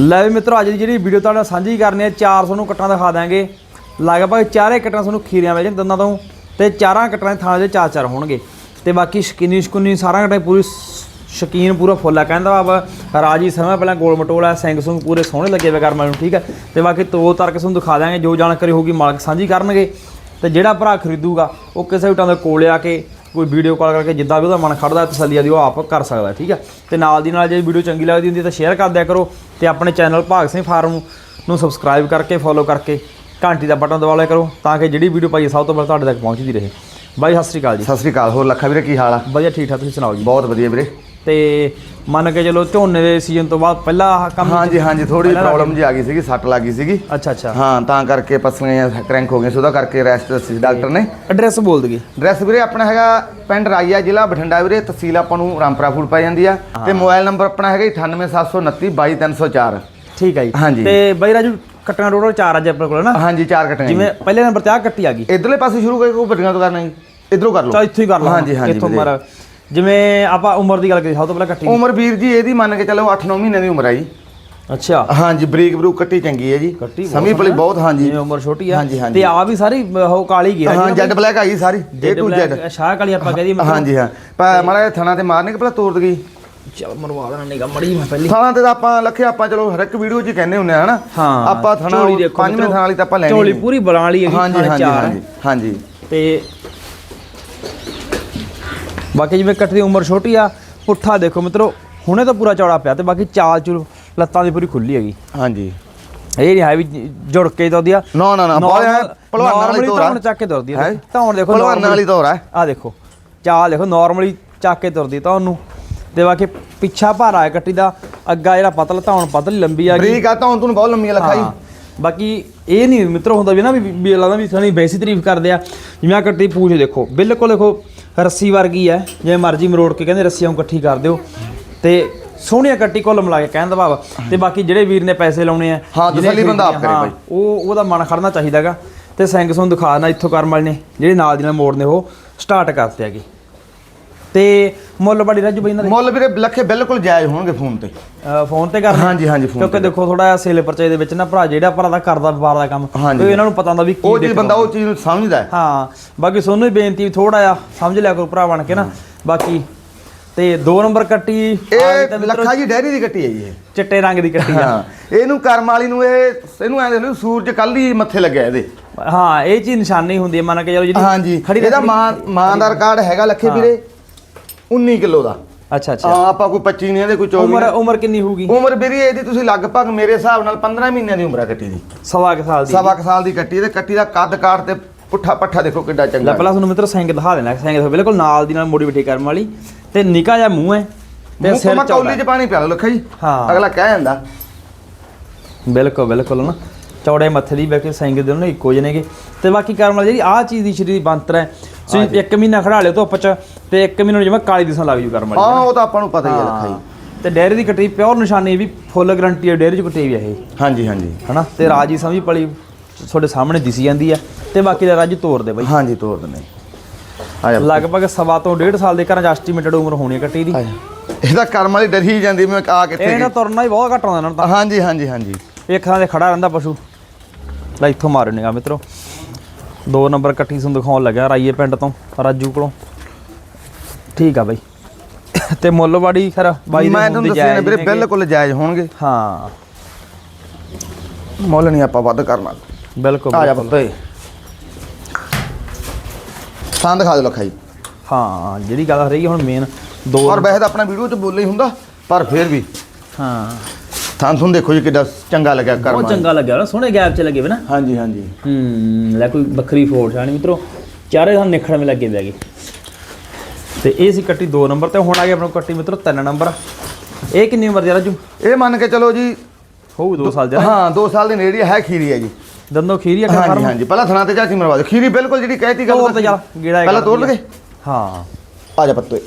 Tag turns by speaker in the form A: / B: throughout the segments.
A: ਲੈ ਵੀ ਮਿੱਤਰੋ, ਅੱਜ ਦੀ ਜਿਹੜੀ ਵੀਡੀਓ ਤੁਹਾਡੇ ਨਾਲ ਸਾਂਝੀ ਕਰਨੀ ਹੈ 400 ਨੂੰ ਕੱਟਾਂ ਦਿਖਾ ਦਾਂਗੇ ਲਗਭਗ ਚਾਰੇ ਕੱਟਾਂ ਤੁਹਾਨੂੰ ਖੀਰਿਆਂ ਮਿਲ ਜਾਣ ਦੰਦਾਂ ਤੋਂ ਤੇ ਚਾਰਾਂ ਕੱਟਾਂ ਦੇ ਥਾਂ ਦੇ ਚਾਰ ਚਾਰ ਹੋਣਗੇ। ਤੇ ਬਾਕੀ ਸ਼ਕੀਨੀ ਸ਼ਕੂਨੀ ਸਾਰਾ ਕੱਟਾਂ ਪੂਰੀ ਸ- ਸ਼ਕੀਨ ਪੂਰਾ ਫੁੱਲ ਆ ਕਹਿੰਦਾ ਵਾ ਰਾਜੀ ਸਮਾਂ ਪਹਿਲਾਂ ਗੋਲ ਮਟੋਲਾ ਸਿੰਘ ਸੁੰਗ ਪੂਰੇ ਸੋਹਣੇ ਲੱਗੇ ਵੇ ਕਰਮਾਂ ਨੂੰ, ਠੀਕ ਹੈ ਤੇ ਬਾਕੀ ਤੋ ਤਰਕ ਤੁਹਾਨੂੰ ਦਿਖਾ ਦਾਂਗੇ ਜੋ ਜਾਣਕਾਰੀ ਹੋਊਗੀ ਮਾਲਕ ਸਾਂਝੀ ਕਰਨਗੇ। ਤੇ ਜਿਹੜਾ ਭਰਾ ਖਰੀਦੂਗਾ, ਉਹ ਕਿਸੇ ਵੀ ਟਾਂ ਦੇ ਕੋਲ ਆ ਕੇ ਕੋਈ ਵੀਡੀਓ ਕਾਲ ਕਰਕੇ ਜਿੱਦਾਂ ਵੀ ਉਹਦਾ ਮਨ ਖੜਦਾ ਤਸੱਲੀ ਦੀ ਉਹ ਆਪ ਕਰ ਸਕਦਾ ਠੀਕ ਹੈ ਤੇ ਨਾਲ ਦੀ ਨਾਲ ਜੇ ਵੀਡੀਓ ਚੰਗੀ ਲੱਗਦੀ ਹੁੰਦੀ ਤਾਂ ਸ਼ੇਅਰ ਕਰ ਦਿਆ ਕਰੋ ਤੇ ਆਪਣੇ ਚੈਨਲ ਭਾਗ ਸਿੰਘ ਫਾਰਮ ਨੂੰ ਸਬਸਕ੍ਰਾਈਬ ਕਰਕੇ ਫੋਲੋ ਕਰਕੇ ਘੰਟੀ ਦਾ ਬਟਨ ਦਬਾ ਲਿਆ ਕਰੋ ਤਾਂ ਕਿ ਜਿਹੜੀ ਵੀਡੀਓ ਪਾਈਏ ਸਭ ਤੋਂ ਪਹਿਲਾਂ ਤੁਹਾਡੇ ਤੱਕ ਪਹੁੰਚਦੀ ਰਹੇ। ਬਾਈ ਸਤਿ ਸ੍ਰੀ ਅਕਾਲ ਜੀ।
B: ਸਤਿ ਸ੍ਰੀ ਅਕਾਲ। ਹੋਰ ਲੱਖਾ ਵੀਰੇ ਕੀ ਹਾਲ ਆ?
A: ਵਧੀਆ ਠੀਕ ਠਾਕ ਤੁਸੀਂ ਸੁਣਾਓ ਜੀ?
B: ਬਹੁਤ ਵਧੀਆ ਵੀਰੇ।
A: ਤੇ ਮੰਨ ਕੇ ਚਲੋ ਝੋਨੇ ਦੇ ਸੀਜ਼ਨ ਤੋਂ ਬਾਅਦ ਪਹਿਲਾ ਆਹ ਕੰਮ
B: ਹਾਂਜੀ ਹਾਂਜੀ ਥੋੜੀ
A: ਪਹਿਲਾਂ
B: ਪ੍ਰੋਬਲਮ ਜੀ ਆ ਗਈ ਸੀਗੀ ਸੱਟ ਲੱਗ ਸੀਗੀ।
A: ਅੱਛਾ ਅੱਛਾ।
B: ਹਾਂ ਤਾਂ ਕਰਕੇ ਪਸਲੀਆਂ ਕਰੈਂਕ ਹੋ ਗਈਆਂ ਸੀ ਉਹਦਾ ਕਰਕੇ ਰੈਸਟ ਦੱਸੀ ਡਾਕਟਰ ਨੇ।
A: ਐਡਰੈਸ ਬੋਲ ਦਈਏ।
B: ਐਡਰੈਸ ਵੀਰੇ ਆਪਣਾ ਹੈਗਾ ਪਿੰਡ ਰਾਈਆ ਜ਼ਿਲ੍ਹਾ ਬਠਿੰਡਾ ਵੀਰੇ ਤਹਿਸੀਲ ਆਪਾਂ ਨੂੰ ਰਾਮਪੁਰਾ ਫੂਡ ਪੈ ਜਾਂਦੀ ਆ। ਤੇ ਮੋਬਾਈਲ ਨੰਬਰ ਆਪਣਾ ਹੈਗਾ 98729 22304
A: ਠੀਕ ਹੈ ਜੀ।
B: ਹਾਂਜੀ।
A: ਤੇ ਬਾਈ ਰਾਜੂ ਕੱਟਣਾ ਟੋਟਲ ਚਾਰ ਅੱਜ ਆਪਣੇ ਕੋਲ ਨਾ?
B: ਹਾਂਜੀ ਚਾਰ ਕੱਟਣੇ
A: ਜਿਵੇਂ ਪਹਿਲੇ ਨੰਬਰ ਤੇ ਆ ਕੱਟੀ ਆ ਗਈ।
B: ਇਧਰਲੇ ਪਾਸੇ ਸ਼ੁਰੂ ਕਰਕੇ ਉਹ ਵੱਡੀਆਂ ਤੋਂ ਕਰਨਾ ਜੀ ਇਧਰੋਂ ਕਰ ਲਓ।
A: ਚਾ ਇੱਥੇ ਹੀ ਕਰ ਲਾ
B: ਹਾਂਜੀ ਹਾਂਜੀ
A: ਇੱਥੋਂ
B: ਵੀਰੇ।
A: ਮਰ। ਜਿਵੇਂ ਆਪਾਂ ਉਮਰ ਦੀ ਗੱਲ ਕਰੀ ਸਭ ਤੋਂ ਪਹਿਲਾਂ ਕੱਟੀ।
B: ਉਮਰ ਵੀਰ ਜੀ ਇਹਦੀ ਮੰਨ ਕੇ ਚੱਲੋ 8-9 ਮਹੀਨੇ ਦੀ ਉਮਰ ਆ ਜੀ।
A: ਅੱਛਾ।
B: ਹਾਂਜੀ ਬਰੀਕ ਬਰੂਕ ਕੱਟੀ ਚੰਗੀ ਹੈ ਜੀ। ਸਮੀ ਪਲੀ ਬਹੁਤ ਹਾਂਜੀ।
A: ਜਿਵੇਂ ਉਮਰ ਛੋਟੀ ਆ। ਤੇ ਆ ਵੀ ਸਾਰੀ ਉਹ ਕਾਲੀ ਗਿਆ
B: ਹਾਂ ਜੈਡ ਬਲੈਕ ਆਈ ਸਾਰੀ ਏ ਟੂ ਜੈਡ
A: ਸ਼ਾਹ ਕਾਲੀ ਆਪਾਂ ਕਹਦੀ
B: ਹਾਂਜੀ ਹਾਂ। ਪਰ ਮਾੜਾ ਥਣਾ ਤੇ ਮਾਰਨੇ ਕਿ ਪਹਿਲਾਂ ਤੋੜ ਗਈ?
A: ਚਲ ਮਰਵਾ ਦੇਣਾ ਨਿਗਾ ਮੜੀ ਮੈਂ ਪਹਿਲੀ।
B: ਥਾਣਾ ਤੇ ਆਪਾਂ ਲੱਖੇ ਆਪਾਂ ਚਲੋ ਹਰ ਇੱਕ ਵੀਡੀਓ 'ਚ ਹੀ ਕਹਿੰਦੇ ਹੁੰਦੇ ਆ ਹਨਾ?
A: ਹਾਂ
B: ਆਪਾਂ ਥਣਾ ਪੰਜਵੇਂ
A: ਮਿੱਤਰੋ,
B: ਥਾਂ ਵਾਲੀ ਤਾਂ ਆਪਾਂ ਲੈਣੀ
A: ਝੋਲੀ। ਪੂਰੀ ਬਲਾਂ ਵਾਲੀ ਹੈਗੀ
B: ਹਾਂਜੀ
A: ਥਾਣੇ ਹੈ।
B: ਹਾਂਜੀ ਹਾਂਜੀ।
A: ਤੇ ਬਾਕੀ ਜਿਵੇਂ ਕੱਟ ਦੀ ਉਮਰ ਛੋਟੀ ਆ ਪੁੱਠਾ ਦੇਖੋ ਮਿੱਤਰੋ ਹੁਣੇ ਤਾਂ ਪੂਰਾ ਚੌੜਾ ਪਿਆ ਤੇ ਬਾਕੀ ਚਾਲ ਚੁਲ ਲੱਤਾਂ ਦੀ ਪੂਰੀ ਖੁੱਲੀ ਹੈਗੀ।
B: ਹਾਂਜੀ।
A: ਇਹ ਨਹੀਂ ਹੈ ਵੀ ਜੁੜ ਕੇ ਤੁਰਦੀ ਆ।
B: ਨਾ ਨਾ ਨਾ ਪਹਿਲਵਾਨਾਂ ਵਾਲੀ ਤੋਰ ਆ।
A: ਚੱਕ ਕੇ ਤੁਰਦੀ ਆ।
B: ਹੈਂ?
A: ਧੌਣ ਦੇਖੋ
B: ਪਹਿਲਵਾਨਾਂ ਵਾਲੀ ਤੋਰ ਆ।
A: ਆ ਦੇਖੋ ਚਾਲ ਦੇਖੋ ਨਾਰਮਲੀ ਚੱਕ ਕੇ ਤੁਰਦੀ ਤਾਂ ਉਹਨੂੰ। ਤੇ ਬਾਕੀ ਪਿੱਛਾ ਭਾਰਾ ਹੈ ਕੱਟੀ ਦਾ ਅੱਗਾ ਜਿਹੜਾ ਪਤਲਾ ਧੌਣ ਪਤਲੀ ਲੰਬੀ ਆ ਗਈ।
B: ਬਰੀਕ ਆ ਤਾਂ ਹੁਣ ਤੁਹਾਨੂੰ ਬਹੁਤ ਲੰਮੀ ਲੱਖਾ ਜੀ
A: ਹਾਂ। ਬਾਕੀ ਇਹ ਨਹੀਂ ਮਿੱਤਰ ਹੁੰਦਾ ਵੀ ਨਾ ਵੀ ਲੱਗਦਾ ਵੀ ਸਣੀ ਬੈਸੀ ਤਾਰੀਫ ਕਰਦੇ ਆ। ਜਿਵੇਂ ਆ ਕੱਟੀ ਪੂਛ ਦੇਖੋ ਬਿਲਕੁਲ ਦੇਖੋ ਰੱਸੀ ਵਰਗੀ ਹੈ ਜਿਵੇਂ ਮਰਜ਼ੀ ਮਰੋੜ ਕੇ ਕਹਿੰਦੇ ਰੱਸੀਆਂ ਨੂੰ ਇਕੱਠੀ ਕਰ ਦਿਓ। ਤੇ ਸੋਹਣੀਆਂ ਕੱਟੀ ਕੋਲ ਮਿਲਾ ਕੇ ਕਹਿਣ ਦਾ ਭਾਵ ਤੇ ਬਾਕੀ ਜਿਹੜੇ ਵੀਰ ਨੇ ਪੈਸੇ ਲਾਉਣੇ ਆ
B: ਹਾਂ,
A: ਜਿਹਨੇ
B: ਤਸੱਲੀ ਬੰਦਾ ਆਪ
A: ਖਰੀਦਣੀ ਆ,
B: ਕਰੇ
A: ਹਾਂ, ਉਹ ਉਹਦਾ ਮਨ ਖੜਨਾ ਚਾਹੀਦਾਗਾ ਤੇ ਸਿੰਘ ਸੁਣ ਦਿਖਾ ਦੇਣਾ ਇੱਥੋਂ ਕਰਮ ਵਾਲੇ ਨੇ ਜਿਹੜੇ ਨਾਲ ਦੀ ਨਾਲ ਮੋੜ ਨੇ ਉਹ ਸਟਾਰਟ ਕਰਤੇ ਹੈਗੇ। ਤੇ ਮੁੱਲ ਬੜੀ ਰਾਜੂ ਬਈ ਇਹਨਾਂ ਦੇ
B: ਮੁੱਲ ਵੀਰੇ ਲੱਖੇ ਬਿਲਕੁਲ ਜਾਇਜ਼ ਹੋਣਗੇ ਫੋਨ ਤੇ।
A: ਫੋਨ ਤੇ ਕਰਨਾ?
B: ਹਾਂਜੀ, ਹਾਂਜੀ, ਫੋਨ
A: ਕਿਉਂਕਿ ਦੇਖੋ ਥੋੜਾ ਜਿਹਾ ਸੇਲੇ ਪਰਚੇ ਦੇ ਵਿੱਚ ਨਾ ਭਰਾ ਜਿਹੜਾ ਭਰਾ ਦਾ ਕਰਦਾ ਵਪਾਰ ਦਾ ਕੰਮ। ਤੇ ਇਹਨਾਂ ਨੂੰ ਪਤਾ ਹੁੰਦਾ ਵੀ ਕੀ
B: ਉਹ
A: ਦੇਖਣਾ।
B: ਬੰਦਾ ਉਹ ਚੀਜ਼ ਨੂੰ ਸਮਝਦਾ ਹੈ।
A: ਹਾਂ ਬਾਕੀ ਸੋਨੂੰ ਹੀ ਬੇਨਤੀ ਥੋੜਾ ਜਿਹਾ ਸਮਝ ਲਿਆ ਕਰੋ ਭਰਾ ਬਣ ਕੇ ਨਾ। ਬਾਕੀ ਤੇ ਦੋ ਨੰਬਰ ਕੱਟੀ
B: ਇਹ ਲੱਖਾ ਜੀ ਡੈਰੀ ਦੀ ਕੱਟੀ ਹੈ ਜੀ ਇਹ।
A: ਚਿੱਟੇ ਰੰਗ ਦੀ ਕੱਟੀ ਆ।
B: ਹਾਂ ਇਹਨੂੰ ਕਰਮ ਵਾਲੀ ਨੂੰ ਇਹ ਇਹਨੂੰ ਐਂ ਦੇਖੋ ਸੂਰਜ ਕੱਲ ਹੀ ਮੱਥੇ ਲੱਗਿਆ ਇਹਦੇ।
A: ਹਾਂ ਇਹ ਚੀਜ਼ ਨਿਸ਼ਾਨੀ ਹੁੰਦੀ ਹੈ ਮੰਨ ਕੇ ਚਲੋ ਜਿਹੜੀ
B: ਹਾਂਜੀ ਇਹਦਾ ਮਾਂ ਮਾਂ ਦਾ ਰਿਕਾਰਡ ਹੈਗਾ ਲੱਖੇ ਵੀਰੇ। 19 ਕਿਲੋ ਦਾ।
A: ਅੱਛਾ ਅੱਛਾ।
B: ਹਾਂ ਆਪਾਂ ਕੋਈ 25 ਨਹੀਂ ਇਹਦੇ ਕੋਈ 24
A: ਉਮਰ ਉਮਰ ਕਿੰਨੀ ਹੋਊਗੀ?
B: ਉਮਰ ਵੀਰੇ ਇਹਦੀ ਤੁਸੀਂ ਲਗਭਗ ਮੇਰੇ ਹਿਸਾਬ ਨਾਲ 15 ਮਹੀਨਿਆਂ ਦੀ ਉਮਰ ਹੈ ਕੱਟੀ ਦੀ।
A: ਸਵਾ ਕੁ ਸਾਲ ਦੀ।
B: ਸਵਾ ਕੁ ਸਾਲ ਦੀ ਕੱਟੀ ਤੇ ਕੱਟੀ ਦਾ ਕੱਦ ਕਾਠ ਤੇ ਪੁੱਠਾ ਪੱਠਾ ਦੇਖੋ ਕਿੱਡਾ
A: ਲੈ
B: ਚੰਗਾ
A: ਪਹਿਲਾਂ ਤੁਹਾਨੂੰ ਮਿੱਤਰ ਸਿੰਘ ਦਿਖਾ ਦੇਣਾ ਸਿੰਘ ਦੇਖੋ ਬਿਲਕੁਲ ਨਾਲ ਦੀ ਨਾਲ ਬਿਠੀ ਕਰਮ ਵਾਲੀ। ਤੇ ਨਿਕਾ ਜਿਹਾ ਮੂੰਹ ਹੈ ਤੇ
B: ਮੂੰਹ
A: ਸਿਰ
B: ਕੌਲੀ ਚ ਪਾਣੀ ਪਿਆ ਲਓ ਲੱਖਾ ਜੀ।
A: ਹਾਂ।
B: ਅਗਲਾ ਕਹਿ ਜਾਂਦਾ।
A: ਬਿਲਕੁਲ ਬਿਲਕੁਲ ਨਾ। ਚੌੜੇ ਮੱਥੇ ਦੀ ਬੈਠੇ ਸਿੰਘ ਦੇ ਉਹਨੇ ਇੱਕੋ ਜਿਹੇ ਨੇਗੇ। ਤੇ ਬਾਕੀ ਕਰਮ ਵਾਲੀ ਜਿਹੜੀ ਆਹ ਚੀਜ਼ ਦੀ ਸ਼ਰੀਰ ਦੀ ਬੰਤਰ ਹੈ ਤੁਸੀਂ ਇੱਕ ਮਹੀਨਾ ਖੜਾ ਲਿਓ ਧੁੱਪ ਚ ਤੇ ਇੱਕ ਮਹੀਨਾ ਨੂੰ ਜਿਵੇਂ ਕਾਲੀ ਦਿਸਣ ਲੱਗ ਜੂ ਕਰਮ ਵਾਲੀ।
B: ਹਾਂ ਉਹ ਤਾਂ ਆਪਾਂ ਨੂੰ ਪਤਾ ਹੀ ਹੈ। ਲੱਖਾ ਜੀ
A: ਤੇ ਡੇਅਰੀ ਦੀ ਕੱਟੀ ਪਿਓਰ ਨਿਸ਼ਾਨੀ ਵੀ ਫੁੱਲ ਗਰੰਟੀ ਹੈ ਡੇਅਰੀ ਚ ਕੱਟੀ ਵੀ ਇਹ।
B: ਹਾਂਜੀ ਹਾਂਜੀ।
A: ਹਨਾ? ਤੇ ਰਾਜੀ ਸਮਝੀ ਪਲੀ ਤੁਹਾਡੇ ਸਾਹਮਣੇ ਦਿਸੀ ਜਾਂਦੀ ਆ। ਤੇ ਬਾਕੀ ਦਾ ਰਾਜੀ ਤੋਰ ਦੇ ਬਾਈ।
B: ਹਾਂਜੀ ਤੋੜ ਦਿੰਦੇ
A: ਲਗਭਗ ਸਵਾ ਤੋਂ ਡੇਢ ਸਾਲ ਦੇ ਘਰਾਂ ਚ ਐਸਟੀਮੇਟਡ ਉਮਰ ਹੋਣੀ ਹੈ ਕੱਟੀ ਦੀ।
B: ਇਹਦਾ ਕਰਮ ਵਾਲੀ ਡਰੀ ਜਾਂਦੀ ਮੈਂ ਆ ਕਿੱਥੇ
A: ਇਹ ਨਾ
B: ਗਈ?
A: ਤੁਰਨਾ ਹੀ ਬਹੁਤ ਘੱਟ ਆਉਂਦਾ ਇਹਨਾਂ ਨੂੰ ਤਾਂ।
B: ਹਾਂਜੀ ਹਾਂਜੀ ਹਾਂਜੀ।
A: ਇੱਕ ਥਾਂ ਤੇ ਖੜਾ ਰਹਿੰਦਾ ਪਸ਼ੂ। ਲੈ ਇੱਥੋਂ ਮਾਰ ਨਿਗਾ ਮਿੱਤਰੋ। ਦੋ ਨੰਬਰ ਕੱਟੀ ਤੁਹਾਨੂੰ ਦਿਖਾਉਣ ਲੱਗਾ ਰਾਈਏ ਪਿੰਡ ਤੋਂ ਰਾਜੂ ਕੋਲੋਂ। ਠੀਕ ਆ ਬਾਈ। ਤੇ ਮੁੱਲਵਾੜੀ ਖਰਾ ਬਾਈ ਦੇ
B: ਮੈਂ ਤੁਹਾਨੂੰ ਦੱਸਿਆ ਨਾ ਵੀਰੇ। ਬਿਲਕੁਲ ਜਾਇਜ਼ ਹੋਣਗੇ।
A: ਹਾਂ।
B: ਮੁੱਲ ਨਹੀਂ ਆਪਾਂ ਵੱਧ ਕਰਨਾ
A: ਬਿਲਕੁਲ
B: ਆ ਜਾ
A: ਬਿਲਕੁਲ।
B: ਪੁੱਤੇ ਸੰਦ ਖਾ ਦੇ ਲੱਖਾ ਜੀ
A: ਹਾਂ ਜਿਹੜੀ ਗੱਲ ਰਹੀ ਹੁਣ ਮੇਨ ਦੋ
B: ਔਰ ਵੈਸੇ ਤਾਂ ਆਪਣਾ ਵੀਡੀਓ 'ਚ ਬੋਲੇ ਹੀ ਹੁੰਦਾ ਪਰ ਫਿਰ ਵੀ।
A: ਹਾਂ।
B: ਥਾਂ ਤੁਹਾਨੂੰ ਦੇਖੋ ਜੀ ਕਿੱਡਾ ਚੰਗਾ ਲੱਗਿਆ ਕਰਮ।
A: ਬਹੁਤ ਚੰਗਾ ਲੱਗਿਆ ਨਾ ਸੋਹਣੇ ਗੈਪ ਚ ਲੱਗੇ ਵੇ ਨਾ।
B: ਹਾਂਜੀ ਹਾਂਜੀ।
A: ਹੂੰ ਲੈ ਕੋਈ ਵੱਖਰੀ ਫੋੜ ਛਾਣੀ ਮਿੱਤਰੋ। ਚਾਰੇ ਥਾਂ ਨਿਖੜਵੇਂ ਲੱਗੇ ਬੈਗੇ ਤੇ ਇਹ ਸੀ ਕੱਟੀ 2 ਨੰਬਰ ਤੇ ਹੁਣ ਆ ਗਿਆ ਆਪਣਾ ਕੱਟੀ ਮਿੱਤਰੋ 3 ਨੰਬਰ। ਇਹ ਕਿੰਨੀ ਉਮਰ ਦੀ ਰਾਜੂ?
B: ਇਹ ਮੰਨ ਕੇ ਚਲੋ ਜੀ
A: ਹੋਊ 2 ਸਾਲ ਦਾ
B: ਹਾਂ 2 ਸਾਲ ਦੀ ਨੇੜੀ ਹੈ ਖੀਰੀ ਹੈ ਜੀ।
A: ਦੰਦੋ ਖੀਰੀ ਆ
B: ਹਾਂਜੀ ਹਾਂਜੀ ਪਹਿਲਾਂ ਥਣਾ ਤੇ ਚਾਚੀ ਮਰਵਾ ਦਿਓ। ਖੀਰੀ ਬਿਲਕੁਲ ਜਿਹੜੀ ਕਹਿਤੀ ਗੱਲ
A: ਤੋੜ ਤੇ ਚੱਲ ਗੇੜਾ
B: ਪਹਿਲਾਂ ਤੋੜ ਲਗੇ
A: ਹਾਂ।
B: ਆ ਜਾ ਪੱਤੇ।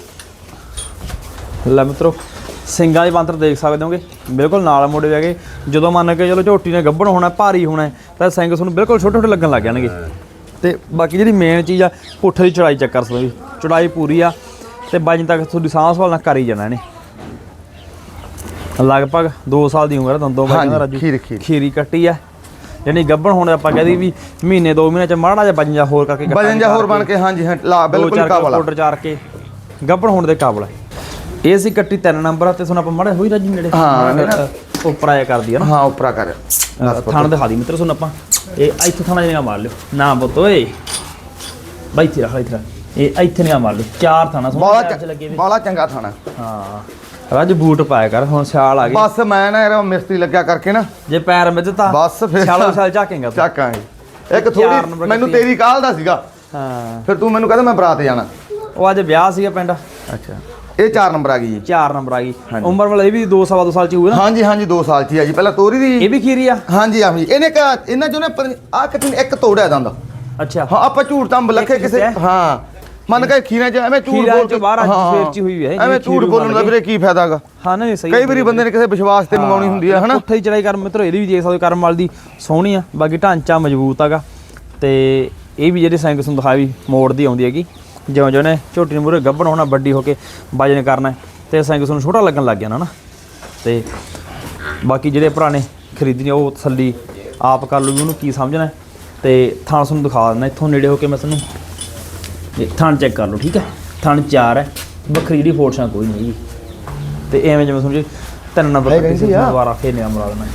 A: ਲੈ ਮਿੱਤਰੋ ਸਿੰਘਾਂ ਦੀ ਬੰਤਰ ਦੇਖ ਸਕਦੇ ਹੋਗੇ? ਬਿਲਕੁਲ ਨਾਲ ਮੁੜੇ ਹੈਗੇ। ਜਦੋਂ ਮੰਨ ਕੇ ਚਲੋ ਝੋਟੀ ਨੇ ਗੱਭਣ ਹੋਣਾ ਭਾਰੀ ਹੋਣਾ ਤਾਂ ਸਿੰਘ ਤੁਹਾਨੂੰ ਬਿਲਕੁਲ ਛੋਟੇ ਛੋਟੇ ਲੱਗਣ ਲੱਗ ਜਾਣਗੇ। ਤੇ ਬਾਕੀ ਜਿਹੜੀ ਮੇਨ ਚੀਜ਼ ਆ ਪੁੱਠੇ ਦੀ ਚੜਾਈ ਚੈੱਕ ਕਰ ਸਕਦੇ ਹੋ ਚੜਾਈ ਪੂਰੀ ਆ ਤੇ ਬਾਜਨ ਤੱਕ ਤੁਹਾਡੀ ਸਾਹ ਸਵਾਲ ਨਾਲ ਕਰ ਹੀ ਜਾਣਾ ਇਹਨੇ। ਲਗਭਗ 2 ਸਾਲ ਦੀ ਉਮਰ ਹੈ ਦੰਦੋਂ
B: ਹਾਂਜੀ,
A: ਕਹਿੰਦਾ ਰਾਜੂ
B: ਖੀਰ-
A: ਕੱਟੀ ਆ। ਜਾਨੀ ਗੱਭਣ ਹੋਣ ਆਪਾਂ ਕਹਦੇ ਵੀ ਮਹੀਨੇ 2 ਮਹੀਨੇ ਚ ਮਾੜਾ ਜਿਹਾ ਵਜਨ ਜਿਹਾ ਹੋਰ ਕਰਕੇ
B: ਵਜਨ ਜਿਹਾ ਹੋਰ ਬਣ ਕੇ ਹਾਂਜੀ ਹਾਂ ਲਾ ਬਿਲਕੁਲ ਕਾਬਲ। ਆ
A: ਪਾਊਡਰ ਚਾਰ ਕੇ। ਗੱਭਣ ਹੋਣ ਦੇ ਕਾਬਲ। ਹੈ ਇਹ ਸੀ ਕੱਟੀ 3 ਨੰਬਰ ਆ ਤੇ ਤੁਹਾਨੂੰ ਆਪਾਂ ਮਾੜਾ ਹੋਈ ਰਾਜੂ ਨੇੜੇ।
B: ਹਾਂ,
A: ਉੱਪਰ ਆਇਆ ਕਰਦੀ ਆ ਨਾ।
B: ਹਾਂ ਉਪਰਾ ਕਰ।
A: ਥਾਣ ਦਿਖਾ ਦੀ ਮਿੱਤਰ ਤੁਹਾਨੂੰ ਆਪਾਂ। ਇਹ ਇੱਥੇ ਥਾਣਾ ਜਿਹਾ ਮਾਰ ਲਿਓ ਨਾ ਬੁੱਤ ਓਏ ਬਾਈ ਰੱਖ ਇੱਥੇ ਰੱਖ। ਇਹ ਇੱਥੇ ਨਿਗਾ ਮਾਰ ਲਿਓ ਚਾਰ ਥਾਣਾ
B: ਬਾਲਾ ਬਾਲਾ ਚੰਗਾ ਥਾਣਾ।
A: ਹਾਂ। ਰਾਜ ਬੂਟ ਪਾਇਆ ਕਰ ਹੁਣ ਸਿਆਲ ਆ ਗਈ।
B: ਬਸ ਮੈਂ ਨਾ ਯਾਰ ਮਿਸਤਰੀ ਲੱਗਿਆ ਕਰਕੇ ਨਾ।
A: ਜੇ ਪੈਰ ਵਿੱਚ ਤਾਂ
B: ਬਸ ਫਿਰ
A: ਛਾਲੋ ਛਾਲ ਝਾਕੇਗਾ ਤੂੰ।
B: ਚੱਕਾਂਗੇ ਇੱਕ ਥੋੜੀ ਮੈਨੂੰ। ਤੇਰੀ ਕਾਲ ਦਾ ਸੀਗਾ।
A: ਹਾਂ।
B: ਫਿਰ ਤੂੰ ਮੈਨੂੰ ਕਹਿੰਦਾ ਮੈਂ ਬਰਾਤ ਜਾਣਾ।
A: ਉਹ ਅੱਜ ਵਿਆਹ ਸੀਗਾ ਪਿੰਡ।
B: ਅੱਛਾ। ਇਹ 4 ਨੰਬਰ ਆ ਗਈ ਜੀ।
A: 4 ਨੰਬਰ ਆ ਗਈ।
B: ਹਾਂਜੀ।
A: ਉਮਰ ਵਾਲਾ ਇਹ ਵੀ 2 ਸਵਾ 2 ਸਾਲ ਚ ਹੋਊਗਾ ਨਾ?
B: ਹਾਂਜੀ ਹਾਂਜੀ 2 ਸਾਲ ਚ ਹੀ ਆ ਜੀ। ਪਹਿਲਾਂ ਤੋਰੀ ਦੀ।
A: ਇਹ ਵੀ ਖੀਰੀ ਆ?
B: ਹਾਂਜੀ ਆ ਜੀ ਇਹਨੇ ਇਹਨਾਂ ਚੋਂ ਨਾ ਆ ਕਿਤੇ ਇੱਕ ਤੋੜਿਆ ਦੰਦ
A: ਅੱਛਾ।
B: ਹਾਂ ਆਪਾਂ ਝੂਠ ਤਾਂ ਬਲਖੇ ਕਿਸੇ
A: ਹੈ।
B: ਮੰਨ ਕੇ ਖੀਰਾਂ ਚ ਐਵੇਂ ਝੂਠ ਬੋਲ
A: ਚੋਂ ਬਾਹਰ ਅੱਜ। ਸਵੇਰ ਚ ਹੋਈ ਹੈ,
B: ਐਵੇਂ ਝੂਠ ਬੋਲਣ ਦਾ ਵੀਰੇ ਕੀ। ਫਾਇਦਾਗਾ
A: ਹਾਂ ਨਹੀਂ ਸਹੀ
B: ਕਈ ਵਾਰੀ ਬੰਦੇ ਨੇ ਕਿਸੇ ਵਿਸ਼ਵਾਸ ਤੇ ਮੰਗਾਉਣੀ ਹੁੰਦੀ ਹੈ ਹਨਾ?
A: ਉੱਥੇ ਹੀ ਚੜਾਈ ਕਰ ਮਿੱਤਰੋ ਇਹਦੀ ਵੀ ਦੇਖ ਸਕਦੇ ਕਰਮ ਵਾਲ ਦੀ ਸੋਹਣੀ ਆ। ਬਾਕੀ ਢਾਂਚਾ ਮਜ਼ਬੂਤ ਹੈਗਾ ਤੇ ਇਹ ਵੀ ਜਿਹੜੀ ਸਾਈਕਲ ਨੂੰ ਦਿਖਾਈ ਮੋੜ ਦੀ ਆਉਂਦੀ ਹੈਗੀ। ਜਿਉਂ ਜਿਉਂ ਨੇ ਝੋਟੀ ਨੂੰ ਮੂਰੇ ਗੱਭਣ ਹੋਣਾ ਵੱਡੀ ਹੋ ਕੇ ਵਜਨ ਕਰਨਾ ਤੇ ਸਾਈਕਲ ਨੂੰ ਛੋਟਾ ਲੱਗਣ ਲੱਗ ਗਿਆ ਨਾ ਤੇ ਬਾਕੀ ਜਿਹੜੇ ਭਰਾ ਨੇ ਖਰੀਦਣੀ ਉਹ ਤਸੱਲੀ ਆਪ ਕਰ ਲੂਗੀ ਉਹਨੂੰ ਕੀ ਸਮਝਣਾ। ਤੇ ਥਾਂ ਤੁਹਾਨੂੰ ਦਿਖਾ ਦਿੰਦਾ ਇੱਥੋਂ ਨੇੜੇ ਹੋ ਕੇ ਮੈਂ ਤੁਹਾਨੂੰ ਇਹ ਥਾਂ ਚੈੱਕ ਕਰ ਲਓ ਠੀਕ ਹੈ ਥਾਂ ਚਾਰ ਹੈ ਵੱਖਰੀ ਜਿਹੜੀ ਫੋਰਸਾਂ ਕੋਈ ਨਹੀਂ ਹੈਗੀ ਤੇ ਐਵੇਂ ਜਿਵੇਂ ਸਮਝੇ ਤਿੰਨ ਨੰਬਰ
B: ਆ।
A: ਦੁਬਾਰਾ ਫੇਰ ਨਿਆ ਮਰਾ ਹੈ।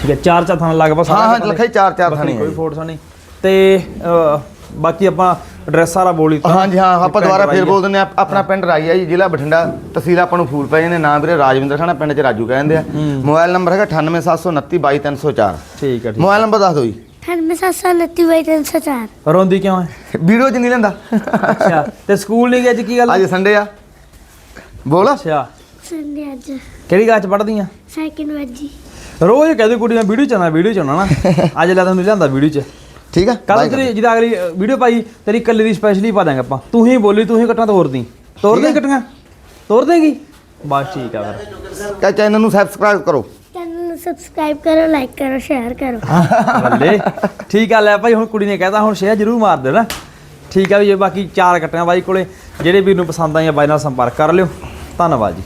A: ਠੀਕ ਹੈ ਚਾਰ ਚਾਰ ਥਾਂ ਲਗਭਗ
B: ਹਾਂ, ਹਾਂ। ਲਿਖਿਆ ਚਾਰ- ਚਾਰ ਥਾਂ
A: ਕੋਈ। ਫੋਰਸਾ ਨਹੀਂ ਤੇ ਬਾਕੀ ਆਪਾਂ ਐਡਰੈਸ ਸਾਰਾ ਬੋਲੀ
B: ਹਾਂਜੀ ਹਾਂ ਆਪਾਂ ਦੁਬਾਰਾ ਫੇਰ ਬੋਲ ਦਿੰਦੇ ਆ ਆਪਣਾ ਪਿੰਡ ਰਾਈਆ ਜੀ ਜ਼ਿਲ੍ਹਾ ਬਠਿੰਡਾ। ਤਹਿਸੀਲ ਆਪਾਂ ਨੂੰ ਫੂਲ ਪਏ ਜਾਂਦੇ ਨਾਮ ਵੀਰੇ ਰਾਜਵਿੰਦਰ ਖਾਨਾ ਪਿੰਡ ਚ ਰਾਜੂ ਕਹਿੰਦੇ ਆ। ਮੋਬਾਈਲ ਨੰਬਰ ਹੈਗਾ 9879922304
A: ਠੀਕ ਹੈ ਠੀਕ
B: ਮੋਬਾਈਲ ਨੰਬਰ ਦੱਸ ਦਿਓ ਜੀ।
C: 9779
A: ਰੋਂਦੀ ਕਿਉਂ ਹੈ?
B: ਵੀਡੀਓ ਚ ਨਹੀਂ ਲੈਂਦਾ।
A: ਅੱਛਾ ਤੇ ਸਕੂਲ ਨਹੀਂ ਗਿਆ ਅੱਜ ਕੀ ਗੱਲ?
B: ਅੱਜ ਸੰਡੇ ਆ। ਬੋਲ।
A: ਅੱਛਾ।
C: ਸੰਡੇ ਅੱਜ।
A: ਕਿਹੜੀ ਕਲਾਸ ਚ ਪੜ੍ਹਦੀ ਆ?
C: ਸੈਕਿੰਡ ਵੱਜੀ
A: ਰੋਜ਼ ਕਹਦੇ ਕੁੜੀ ਮੈਂ ਵੀਡੀਓ ਚਾਹਣਾ ਵੀਡੀਓ ਚਾਹਣਾ ਨਾ। ਅੱਜ ਲੈ ਤੈਨੂੰ ਲਿਆਂਦਾ ਵੀਡੀਓ ਚ।
B: ਠੀਕ ਆ?
A: ਕੱਲ ਤੇਰੀ ਜਿਹਦਾ ਅਗਲੀ ਵੀਡੀਓ ਪਾਈ ਤੇਰੀ ਕੱਲੀ ਦੀ ਸਪੈਸ਼ਲੀ ਪਾ ਦਾਂਗੇ ਆਪਾਂ। ਤੂੰ ਹੀ ਬੋਲੀ ਤੂੰ ਹੀ ਕੱਟਣਾ ਤੋਰਦੀ। ਤੋਰ ਦੇ ਕੱਟੀਆਂ ਤੋਰ ਦੇਗੀ? ਬਸ ਠੀਕ ਆ ਫਿਰ।
B: ਕਰ ਚੈਨਲ ਨੂੰ ਸਬਸਕ੍ਰਾਈਬ ਕਰੋ।
C: ਚੈਨਲ ਨੂੰ ਸਬਸਕ੍ਰਾਈਬ ਕਰੋ ਲਾਈਕ ਕਰੋ ਸ਼ੇਅਰ ਕਰੋ।
A: ਬੱਲੇ ਠੀਕ ਆ ਲੈ ਭਾਈ ਹੁਣ ਕੁੜੀ ਨੇ ਕਹਿਤਾ ਹੁਣ ਸ਼ੇਅਰ ਜ਼ਰੂਰ ਮਾਰ ਦੇਣਾ। ਠੀਕ ਆ ਵੀ ਜੇ ਬਾਕੀ ਚਾਰ ਕੱਟੀਆਂ ਬਾਈ ਕੋਲੇ ਜਿਹੜੇ ਵੀਰ ਨੂੰ ਪਸੰਦ ਆਈਆਂ ਬਾਈ ਨਾਲ ਸੰਪਰਕ ਕਰ ਲਿਓ। ਧੰਨਵਾਦ ਜੀ।